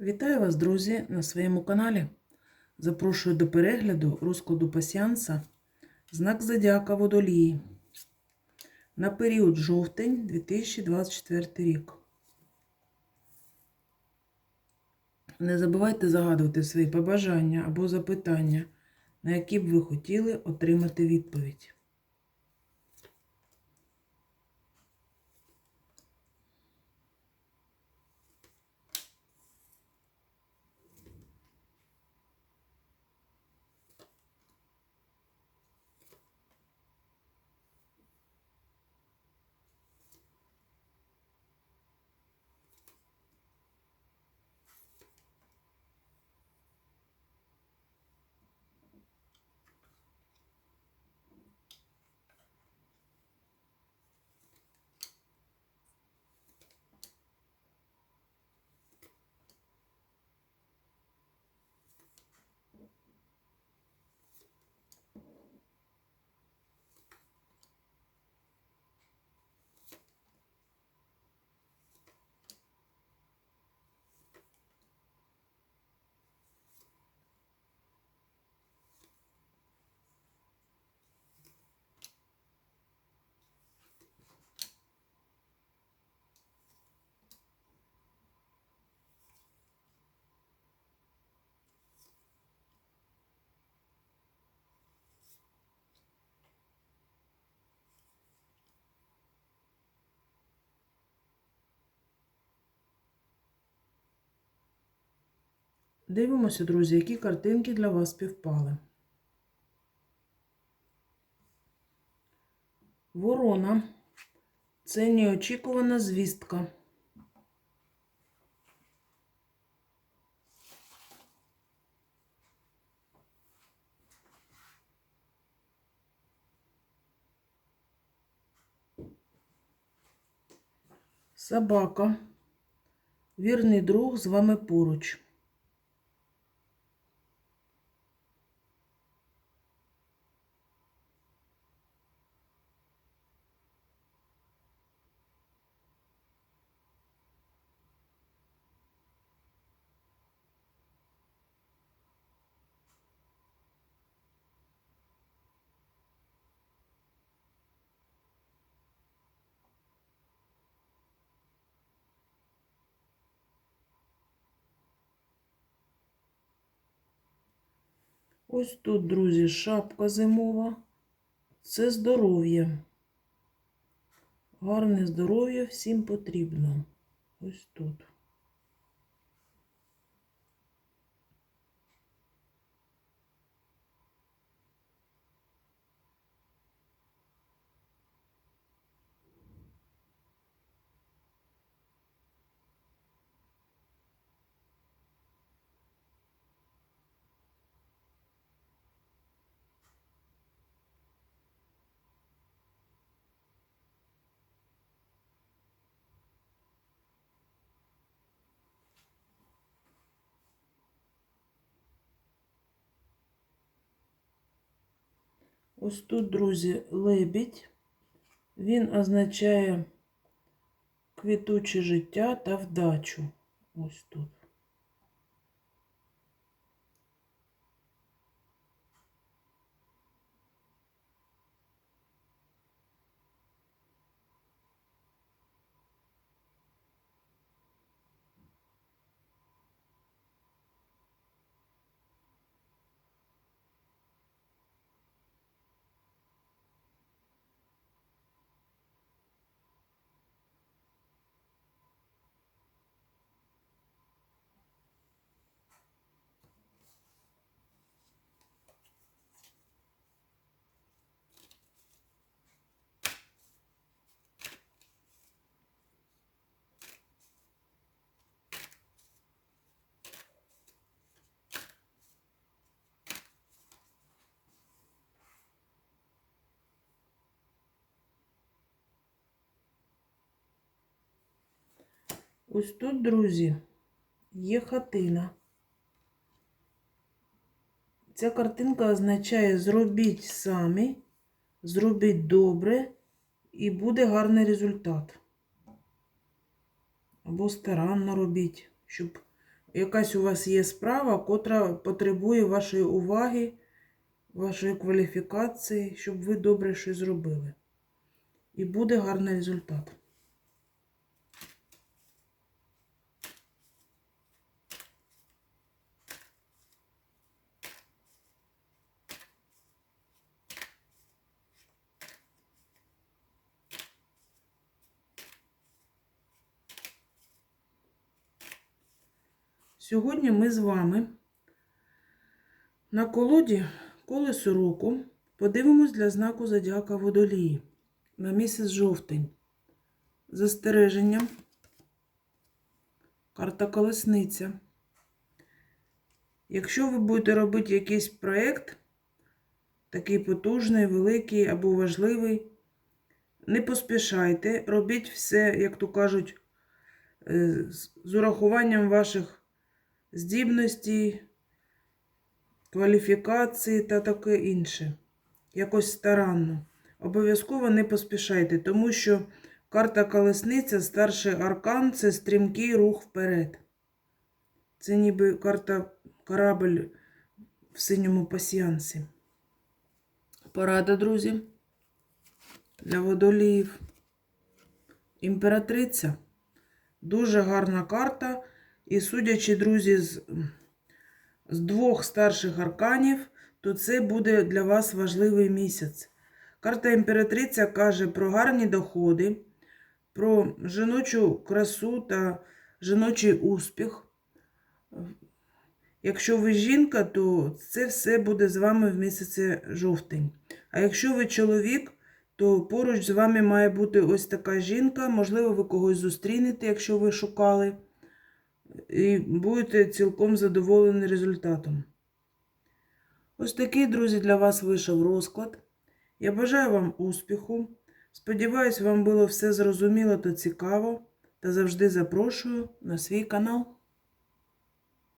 Вітаю вас, друзі, на своєму каналі. Запрошую до перегляду розкладу пасіанса Знак Зодіака Водолії на період жовтень 2024 рік. Не забувайте загадувати свої побажання або запитання, на які б ви хотіли отримати відповідь. Дивимося, друзі, які картинки для вас співпали. Ворона. Це неочікувана звістка. Собака. Вірний друг з вами поруч. Ось тут, друзі, шапка зимова. Це здоров'я. Гарне здоров'я всім потрібно. Ось тут. Ось тут, друзі, лебідь. Він означає квітуче життя та вдачу. Ось тут. Ось тут, друзі, є хатина. Ця картинка означає зробіть самі, зробіть добре і буде гарний результат. Або старанно робіть, щоб якась у вас є справа, котра потребує вашої уваги, вашої кваліфікації, щоб ви добре щось зробили. І буде гарний результат. Сьогодні ми з вами на колоді колесо року подивимось для знаку Зодіака Водолії на місяць жовтень. Застереження. Карта колесниця. Якщо ви будете робити якийсь проєкт, такий потужний, великий або важливий, не поспішайте, робіть все, як то кажуть, е, з- з урахуванням ваших здібностей, кваліфікації та таке інше. Якось старанно. Обов'язково не поспішайте, тому що карта колесниця, старший аркан це стрімкий рух вперед. Це ніби карта корабль в синьому пасіянсі. Порада, друзі, для водоліїв. Імператриця. Дуже гарна карта. І судячи, друзі, з, з двох старших арканів, то це буде для вас важливий місяць. Карта імператриця каже про гарні доходи, про жіночу красу та жіночий успіх. Якщо ви жінка, то це все буде з вами в місяці жовтень. А якщо ви чоловік, то поруч з вами має бути ось така жінка. Можливо, ви когось зустрінете, якщо ви шукали і будете цілком задоволені результатом. Ось такий, друзі, для вас вийшов розклад. Я бажаю вам успіху. Сподіваюсь, вам було все зрозуміло та цікаво. Та завжди запрошую на свій канал.